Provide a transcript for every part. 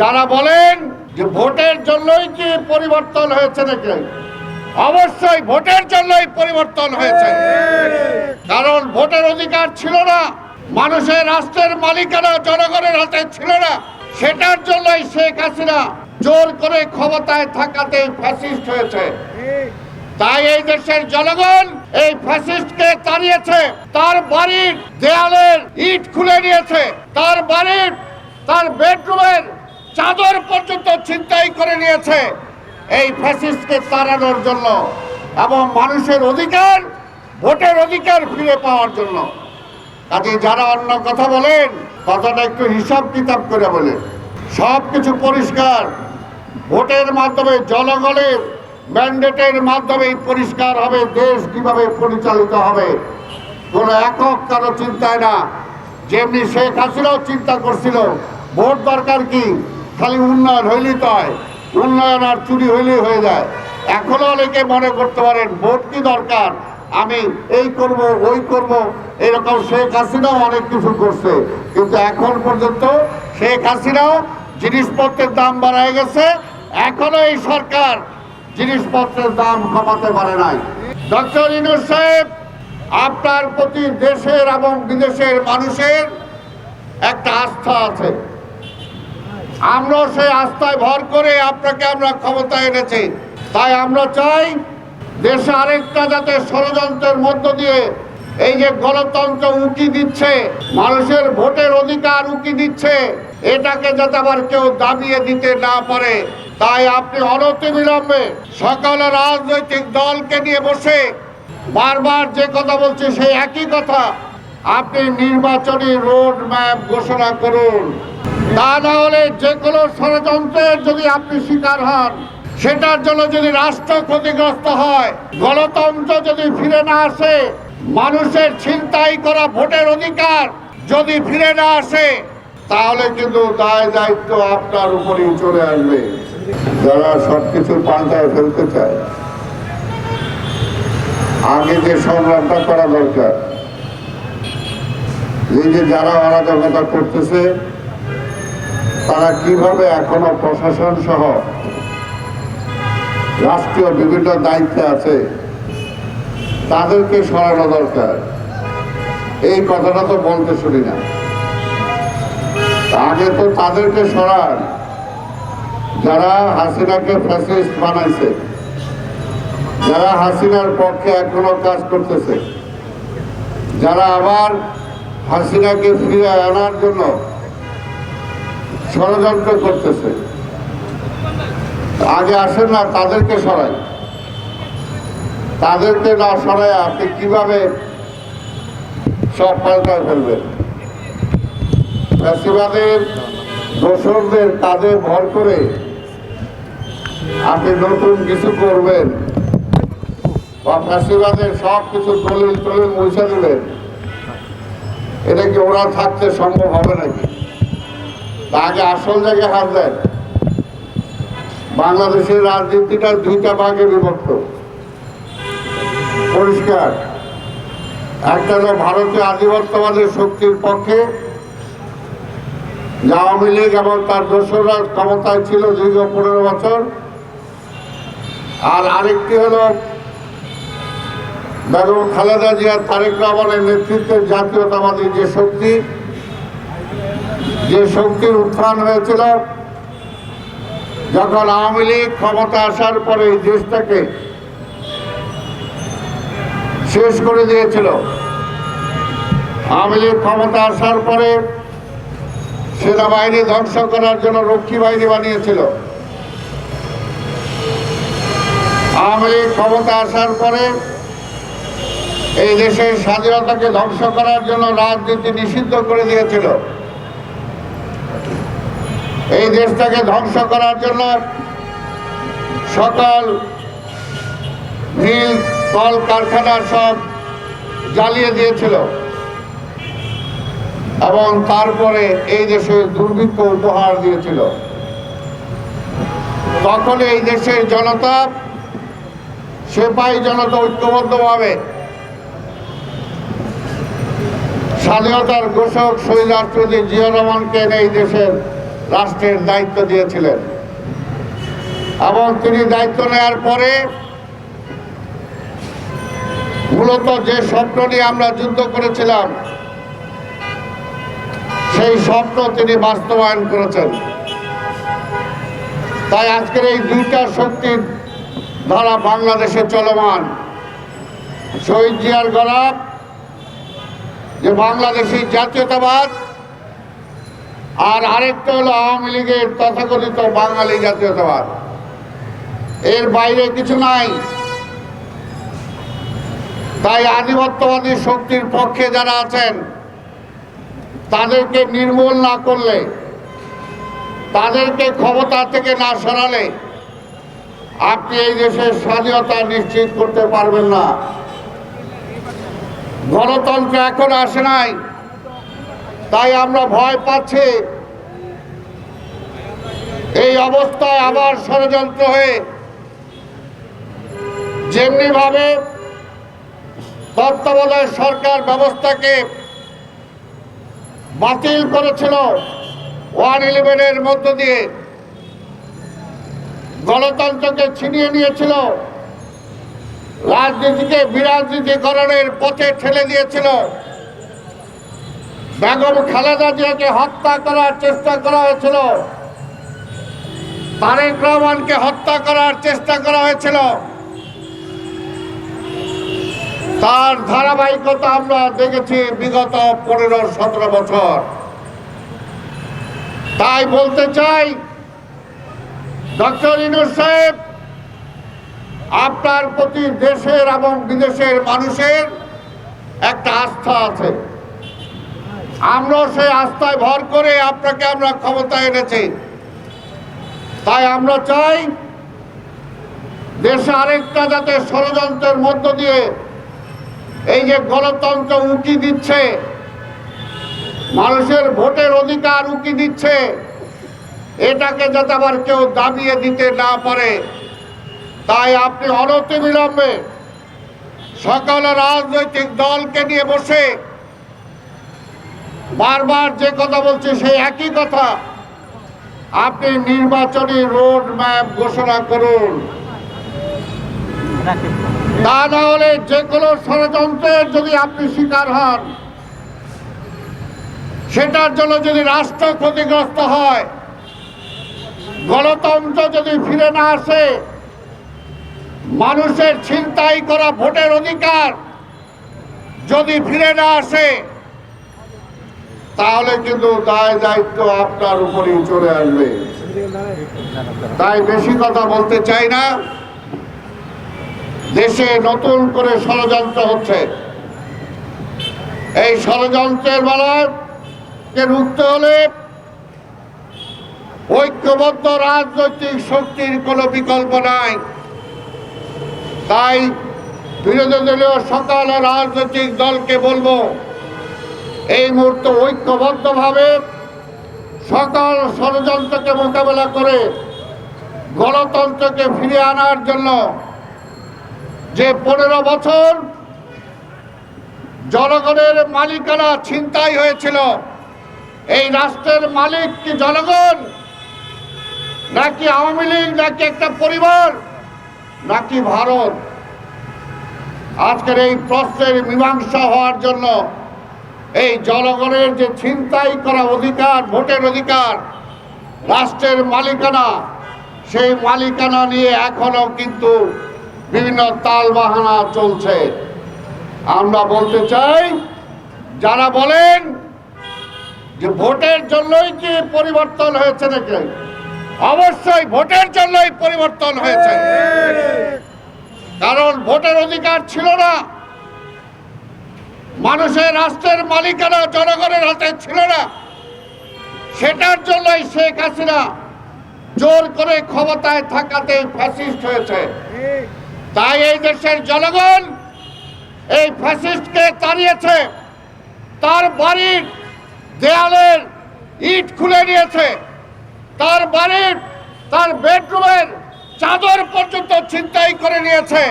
যারা বলেন যে ভোটের জন্যই কি পরিবর্তন হয়েছে নাকি? অবশ্যই ভোটের জন্যই পরিবর্তন হয়েছে। কারণ ভোটের অধিকার ছিল না, মানুষের রাষ্ট্রের মালিকানা জনগণের হাতে ছিল না, সেটার জন্যই শেখ হাসিনা জোর করে ক্ষমতায় থাকাতে ফ্যাসিস্ট হয়েছে। তাই এই দেশের জনগণ এই ফ্যাসিস্টকে তাড়িয়েছে, তার বাড়ির দেয়ালের ইট খুলে নিয়েছে, তার বাড়ির, তার বেডরুমের চাদর পর্যন্ত ছিনতাই করে নিয়েছে এই ফ্যাসিস্টকে তাড়ানোর জন্য এবং মানুষের অধিকার, ভোটের অধিকার ফিরে পাওয়ার জন্য। কাজে যারা অন্য কথা বলেন, কথাটা একটু হিসাব কিতাব করে বলেন। সব কিছু পরিষ্কার। ভোটের মাধ্যমে জনগণের ম্যান্ডেটের মাধ্যমেই পরিষ্কার হবে, দেশ কীভাবে পরিচালিত হবে। কোনো একক কারও চিন্তায় না। যেমনি শেখ হাসিনাও চিন্তা করছিল, ভোট দরকার কি? খালি উন্নয়ন হইলেই তো হয়। উন্নয়ন আর চুরি হইলেই হয়ে যায়। এখনও অনেকে মনে করতে পারেন, ভোট কি দরকার? আমি এই করব, ওই করব। এরকম শেখ হাসিনাও অনেক কিছু করছে। কিন্তু এখন পর্যন্ত শেখ হাসিনাও জিনিসপত্রের দাম বাড়ায় গেছে। এখনও এই সরকার জিনিসপত্রের দাম কমাতে পারে নাই। ডক্টর ইনুস সাহেব, আপনার প্রতি দেশের এবং বিদেশের মানুষের একটা আস্থা আছে। আমরা সেই আস্থায় ভর করে আপনাকে আমরা ক্ষমতায় এনেছি। তাই আমরা চাই দেশে আরেকটা যাতে ষড়যন্ত্রের মধ্য দিয়ে এই যে গণতন্ত্র উঁকি দিচ্ছে, মানুষের ভোটের অধিকার উঁকি দিচ্ছে, এটাকে যাতে আবার কেউ দাবিয়ে দিতে না পারে। তাই আপনি অনতিবিলম্বে সকল রাজনৈতিক দলকে নিয়ে বসে বারবার যে কথা বলছে সেই একই কথা, আপনি নির্বাচনী রোড ম্যাপ ঘোষণা করুন। তা না হলে যে কোনো ষড়যন্ত্রের যদি আপনি শিকার হন, সেটার জন্য যদি রাষ্ট্র ক্ষতিগ্রস্ত হয়, গণতন্ত্র যদি ফিরে না আসে, মানুষের ছিনতাই করা ভোটের অধিকার যদি ফিরে না আসে, তাহলে কিন্তু দায় দায়িত্ব আপনার উপরেই চলে আসবে। যারা সবকিছু পাল্টায় ফেলতে চায়, আগে যে সংগ্রামটা করা দরকার, এই যে যারা অরাজকতা করতেছে তারা কীভাবে এখনও প্রশাসন সহ রাষ্ট্রীয় বিভিন্ন দায়িত্বে আছে, তাদেরকে সরানো দরকার। এই কথাটা তো বলতে শুনি না। আগে তো তাদেরকে সরান। যারা হাসিনাকে ফ্যাসিস্ট বানাইছে, যারা হাসিনার পক্ষে এখনও কাজ করতেছে, যারা আবার হাসিনাকে ফিরে আনার জন্য ষড়যন্ত্র করতেছে। আগে আসেন না, তাদেরকে সরাই। তাদেরকে না সরাই, আপনি কীভাবে সব পাল্টায় ফেলবেন? ফ্যাসিবাদের দোসরদের কাঁধে ভর করে আপনি নতুন কিছু করবেন বা ফ্যাসিবাদের সব কিছু দলিল টলিল মুছে দেবেন। এটা কি ওরা থাকতে সম্ভব হবে নাকি? আগে আসল জায়গায় হাত দেন। বাংলাদেশের রাজনীতিটা দুইটা ভাগে বিভক্ত। পরিষ্কার। একটা হলো ভারতীয় আধিপত্যবাদের শক্তির পক্ষে আওয়ামী লীগ এবং তার দোসররা ক্ষমতায় ছিল দীর্ঘ পনেরো বছর। আর আরেকটি হলো বেগম খালেদা জিয়া তারেক রহমানের নেতৃত্বের জাতীয়তাবাদী যে শক্তি যে শক্তির উত্থান হয়েছিল, যখন আওয়ামী লীগ ক্ষমতা আসার পরে এই দেশটাকে শেষ করে দিয়েছিল, আওয়ামী লীগ ক্ষমতা আসার পরে সেনাবাহিনী ধ্বংস করার জন্য রক্ষী বাহিনী বানিয়েছিল। আওয়ামী লীগ ক্ষমতা আসার পরে এই দেশের স্বাধীনতাকে ধ্বংস করার জন্য রাজনীতি নিষিদ্ধ করে দিয়েছিল। এই দেশটাকে ধ্বংস করার জন্য সকল মিল কল কারখানা সব জ্বালিয়ে দিয়েছিল। এবং তারপরে এই দেশে দুর্ভিক্ষ উপহার দিয়েছিল। তখন এই দেশের জনতা সেপাই জনতা ঐক্যবদ্ধভাবে স্বাধীনতার ঘোষক শহীদ রাষ্ট্রপতি জিয়া রহমানকে এই দেশের রাষ্ট্রের দায়িত্ব দিয়েছিলেন। এবং তিনি দায়িত্ব নেওয়ার পরে মূলত যে স্বপ্ন নিয়ে আমরা যুদ্ধ করেছিলাম, সেই স্বপ্ন তিনি বাস্তবায়ন করেছেন। তাই আজকের এই দুইটা শক্তির ধারা বাংলাদেশে চলমান। শহীদ জিয়ার গলাপ যে বাংলাদেশি জাতীয়তাবাদ আর আরেকটা হলো আওয়ামী লীগের তথাকথিত বাঙালি জাতীয়তাবাদ। এর বাইরে কিছু নাই। তাই আধিপত্যবাদী শক্তির পক্ষে যারা আছেন, তাদেরকে নির্মূল না করলে, তাদেরকে ক্ষমতা থেকে না সরালে, আপনি এই দেশের স্বাধীনতা নিশ্চিত করতে পারবেন না। গণতন্ত্র এখন আসে নাই। তাই আমরা ভয় পাচ্ছি। এই অবস্থায় আবার ষড়যন্ত্র হয়ে যেমনি ভাবে তত্ত্বাবধায়ক সরকার ব্যবস্থাকে বাতিল করেছিল, ওয়ান ইলেভেনের মধ্য দিয়ে গণতন্ত্রকে ছিনিয়ে নিয়েছিল, রাজনীতিকে বিরাজনীতিকরণের পথে ঠেলে দিয়েছিল। বেগম খালেদা জিয়াকে হত্যা করার চেষ্টা করা হয়েছিল। তারেক রহমানকে হত্যা করার চেষ্টা করা হয়েছিল। তার ধারাবাহিকতা আমরা দেখেছি বিগত পনেরো, সতেরো বছর। তাই বলতে চাই, ডক্টর ইনুর সাহেব, আপনার প্রতি দেশের এবং বিদেশের মানুষের একটা আস্থা আছে। আমরা সেই আস্থায় ভর করে আপনাকে আমরা ক্ষমতায় এনেছি। তাই আমরা চাই দেশে আরেকটা যাতে ষড়যন্ত্রের মধ্য দিয়ে এই যে গণতন্ত্র উঁকি দিচ্ছে, মানুষের ভোটের অধিকার উঁকি দিচ্ছে, এটাকে যাতে আবার কেউ দাবিয়ে দিতে না পারে, তাই আপনি অনতি বিলম্বে সকল রাজনৈতিক দলকে নিয়ে বসে বারবার যে কথা বলছে, সেই একই কথা। আপনি নির্বাচনী রোড ম্যাপ ঘোষণা করুন। তা না হলে যে কোনো ষড়যন্ত্রের যদি আপনি শিকার হন, সেটার জন্য যদি রাষ্ট্র ক্ষতিগ্রস্ত হয়, গণতন্ত্র যদি ফিরে না আসে, মানুষের ছিনতাই করা ভোটের অধিকার যদি ফিরে না আসে তাহলে কিন্তু দায় দায়িত্ব আপনার উপরেই চলে আসবে। তাই বেশি কথা বলতে চাই না। দেশে নতুন করে ষড়যন্ত্র হচ্ছে। এই ষড়যন্ত্রের বেলায় রুখতে হলে ঐক্যবদ্ধ রাজনৈতিক শক্তির কোনো বিকল্প নাই। তাই বিরোধী দলীয় সকল রাজনৈতিক দলকে বলব এই মুহূর্তে ঐক্যবদ্ধভাবে সকল ষড়যন্ত্রকে মোকাবেলা করে গণতন্ত্রকে ফিরিয়ে আনার জন্য যে পনেরো বছর জনগণের মালিকানা ছিনতাই হয়েছিল, এই রাষ্ট্রের মালিক কি জনগণ? নাকি আওয়ামী লীগ, নাকি একটা পরিবার, নাকি ভারত? আজকের এই প্রশ্নের মীমাংসা হওয়ার জন্য এই জনগণের যে ছিনতাই করা অধিকার ভোটের অধিকার রাষ্ট্রের মালিকানা সেই মালিকানা নিয়ে এখনও কিন্তু বিভিন্ন তালবাহানা চলছে। আমরা বলতে চাই যারা বলেন যে ভোটের জন্যই কি পরিবর্তন হয়েছে নাকি? অবশ্যই ভোটের জন্যই পরিবর্তন হয়েছে। কারণ ভোটের অধিকার ছিল না। মানুষের রাষ্ট্রের মালিকানা জনগণের হাতে ছিল না। সেটার জন্যই শেখ হাসিনা জোর করে ক্ষমতায় থাকাতে ফ্যাসিস্ট হয়েছে। তাই এই দেশের জনগণ এই ফ্যাসিস্টকে তাড়িয়েছে। তার বাড়ির দেয়ালের ইট খুলে নিয়েছে। তার বাড়ির, তার বেডরুমের চাদর পর্যন্ত ছিনতাই করে নিয়েছে।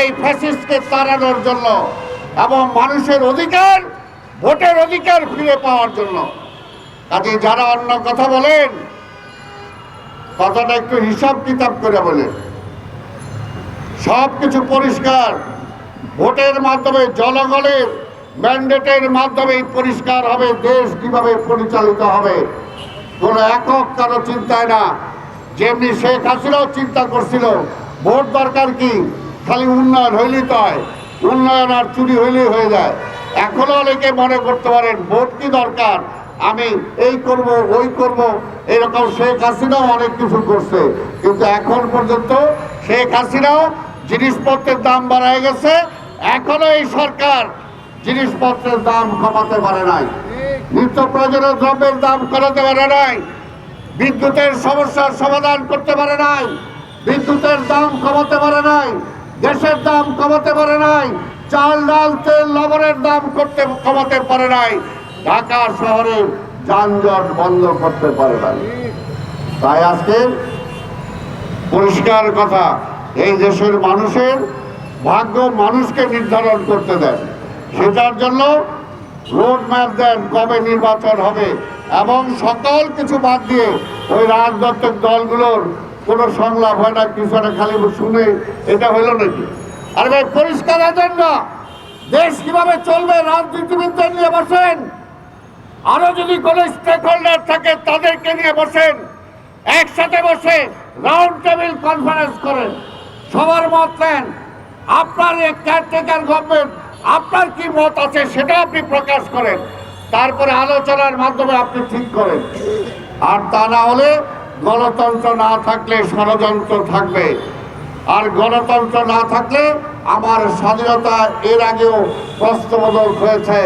এই ফ্যাসিস্টকে তাড়ানোর জন্য এবং মানুষের অধিকার, ভোটের অধিকার ফিরে পাওয়ার জন্য। কাজে যারা অন্য কথা বলেন, কথাটা একটু হিসাব কিতাব করে বলেন। সব কিছু পরিষ্কার, ভোটের মাধ্যমে জনগণের ম্যান্ডেটের মাধ্যমেই পরিষ্কার হবে, দেশ কীভাবে পরিচালিত হবে। কোনো একক কারও চিন্তায় না। যেমনি শেখ হাসিনাও চিন্তা করছিল, ভোট দরকার কি? খালি উন্নয়ন হইলেই তো হয়। উন্নয়ন আর চুরি হইলেই হয়ে যায়। এখনও অনেকে মনে করতে পারেন, ভোট কি দরকার? আমি এই করব, ওই করব, এরকম শেখ হাসিনাও অনেক কিছু করছে। কিন্তু এখন পর্যন্ত শেখ হাসিনাও জিনিসপত্রের দাম বাড়ায় গেছে। এখনও এই সরকার জিনিসপত্রের দাম কমাতে পারে নাই। নিত্য প্রয়োজনীয় দ্রব্যের দাম কমাতে পারে নাই। বিদ্যুতের সমস্যার সমাধান করতে পারে নাই। বিদ্যুতের দাম কমাতে পারে নাই। গ্যাসের দাম কমাতে পারে নাই, চাল, ডাল, তেল, লবণের দাম করতে, কমাতে পারে নাই, ঢাকা শহরে যানজট বন্ধ করতে পারে নাই। তাই আজকে পরিষ্কার কথা, এই দেশের মানুষের ভাগ্য মানুষকে নির্ধারণ করতে দেন। সেটার জন্য রোড ম্যাপ দেন কবে নির্বাচন হবে, এবং সকল কিছু বাদ দিয়ে ওই রাজনৈতিক দলগুলোর কোনো সংলাপ হয় না, কিছু একটা খালি শুনে এটা হইল নাকি? আর ভাই, পরিষ্কার এজেন্ডা। দেশ কীভাবে চলবে, রাজনীতিবিদদের নিয়ে বসেন। আরও যদি কোনো স্টেক হোল্ডার থাকে, তাদেরকে নিয়ে বসেন। একসাথে বসে রাউন্ড টেবিল কনফারেন্স করেন। সবার মত নেন। আপনার কেয়ারটেকার গভর্নমেন্ট আপনার কি মত আছে সেটা আপনি প্রকাশ করেন। তারপরে আলোচনার মাধ্যমে আপনি ঠিক করেন। আর তা না হলে গণতন্ত্র না থাকলে ষড়যন্ত্র থাকবে। আর গণতন্ত্র না থাকলে আমার স্বাধীনতা এর আগেও প্রশ্নবোধক হয়েছে।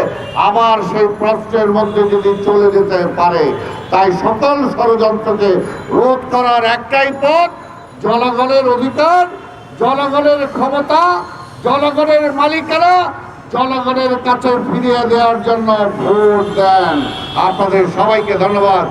আবার সেই প্রশ্নের মধ্যে যদি চলে যেতে পারে, তাই সকল ষড়যন্ত্রকে রোধ করার একটাই পথ, জনগণের অধিকার, জনগণের ক্ষমতা, জনগণের মালিকানা, জনগণের কাছে ফিরিয়ে দেওয়ার জন্য ভোট দেন। আপনাদের সবাইকে ধন্যবাদ।